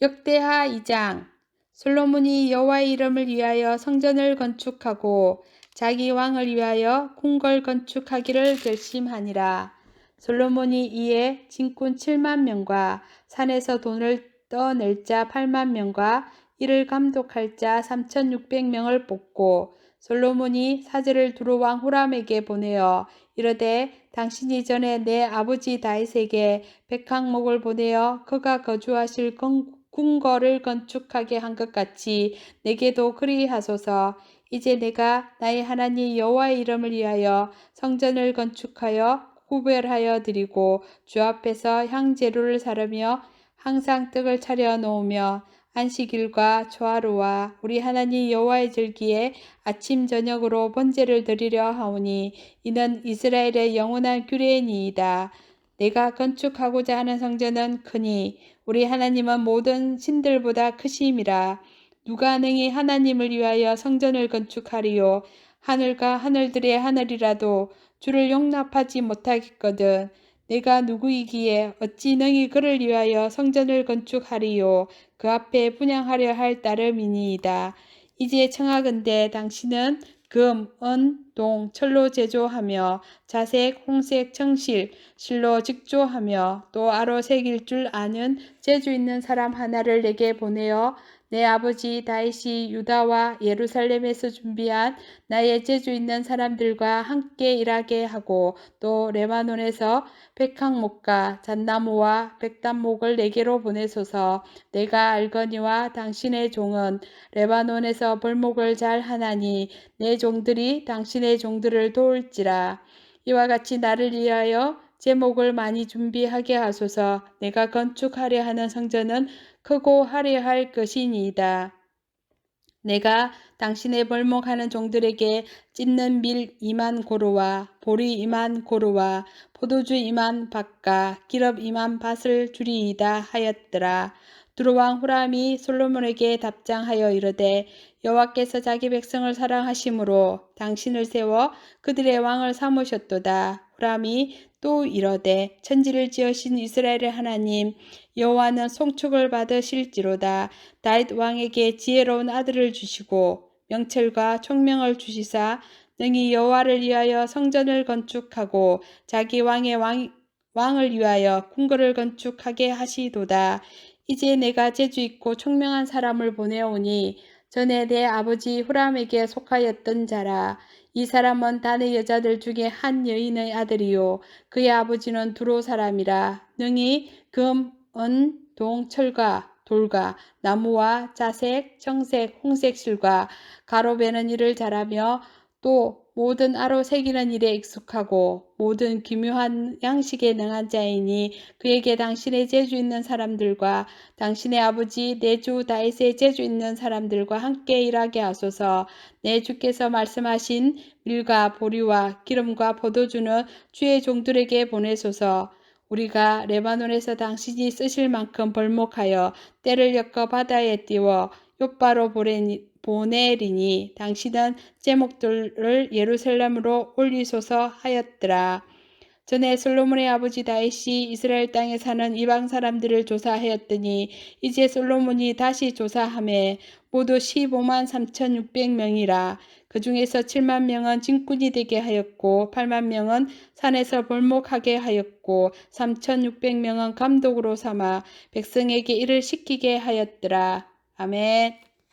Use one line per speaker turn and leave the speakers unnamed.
역대하 2장 솔로몬이 여호와의 이름을 위하여 성전을 건축하고 자기 왕을 위하여 궁궐 건축하기를 결심하니라. 솔로몬이 이에 진군 7만 명과 산에서 돈을 떠낼 자 8만 명과 이를 감독할 자 3,600명을 뽑고 솔로몬이 사제를 두로왕 후람에게 보내어 이르되 당신이 전에 내 아버지 다윗에게 백항목을 보내어 그가 거주하실 건- 궁궐을 건축하게 한 것 같이 내게도 그리하소서. 이제 내가 나의 하나님 여호와의 이름을 위하여 성전을 건축하여 구별하여 드리고 주 앞에서 향제로를 사르며 항상 떡을 차려 놓으며 안식일과 초하루와 우리 하나님 여호와의 절기에 아침 저녁으로 번제를 드리려 하오니 이는 이스라엘의 영원한 규례니이다. 내가 건축하고자 하는 성전은 크니 우리 하나님은 모든 신들보다 크심이라. 누가 능히 하나님을 위하여 성전을 건축하리요. 하늘과 하늘들의 하늘이라도 주를 용납하지 못하겠거든. 내가 누구이기에 어찌 능히 그를 위하여 성전을 건축하리요. 그 앞에 분양하려 할 따름이니이다. 이제 청하건대 당신은 금, 은, 동, 철로 제조하며 자색, 홍색, 청실, 실로 직조하며 또 아로 새길 줄 아는 재주 있는 사람 하나를 내게 보내어 내 아버지 다윗이 유다와 예루살렘에서 준비한 나의 재주 있는 사람들과 함께 일하게 하고 또 레바논에서 백항목과 잣나무와 백단목을 내게로 보내소서. 내가 알거니와 당신의 종은 레바논에서 벌목을 잘 하나니 내 종들이 당신의 종들을 도울지라 이와 같이 나를 위하여 제목을 많이 준비하게 하소서 내가 건축하려 하는 성전은 크고 화려할 것이니이다. 내가 당신의 벌목하는 종들에게 찢는 밀 이만 고루와 보리 이만 고루와 포도주 이만 밭과 기럽 이만 밭을 주리이다 하였더라. 두로왕 후람이 솔로몬에게 답장하여 이르되 여호와께서 자기 백성을 사랑하심으로 당신을 세워 그들의 왕을 삼으셨도다. 후람이 또 이르되 천지를 지으신 이스라엘의 하나님 여호와는 송축을 받으실지로다. 다윗 왕에게 지혜로운 아들을 주시고 명철과 총명을 주시사 능히 여호와를 위하여 성전을 건축하고 자기 왕의 왕, 왕을 위하여 궁궐을 건축하게 하시도다. 이제 내가 재주 있고 총명한 사람을 보내오니 전에 내 아버지 후람에게 속하였던 자라. 이 사람은 단의 여자들 중에 한 여인의 아들이요. 그의 아버지는 두로 사람이라. 능히 금, 은, 동, 철과 돌과 나무와 자색, 청색, 홍색 실과 가로배는 일을 잘하며 또 모든 아로 새기는 일에 익숙하고 모든 기묘한 양식에 능한 자이니 그에게 당신의 재주 있는 사람들과 당신의 아버지 내 주 다윗의 재주 있는 사람들과 함께 일하게 하소서. 내 주께서 말씀하신 밀과 보리와 기름과 포도주는 주의 종들에게 보내소서. 우리가 레바논에서 당신이 쓰실 만큼 벌목하여 때를 엮어 바다에 띄워 요바로 보내리니 당신은 제목들을 예루살렘으로 올리소서 하였더라. 전에 솔로몬의 아버지 다윗이 이스라엘 땅에 사는 이방 사람들을 조사하였더니 이제 솔로몬이 다시 조사함에 모두 15만 3,600명이라 그 중에서 7만 명은 진군이 되게 하였고 8만 명은 산에서 벌목하게 하였고 3,600명은 감독으로 삼아 백성에게 일을 시키게 하였더라. 아멘.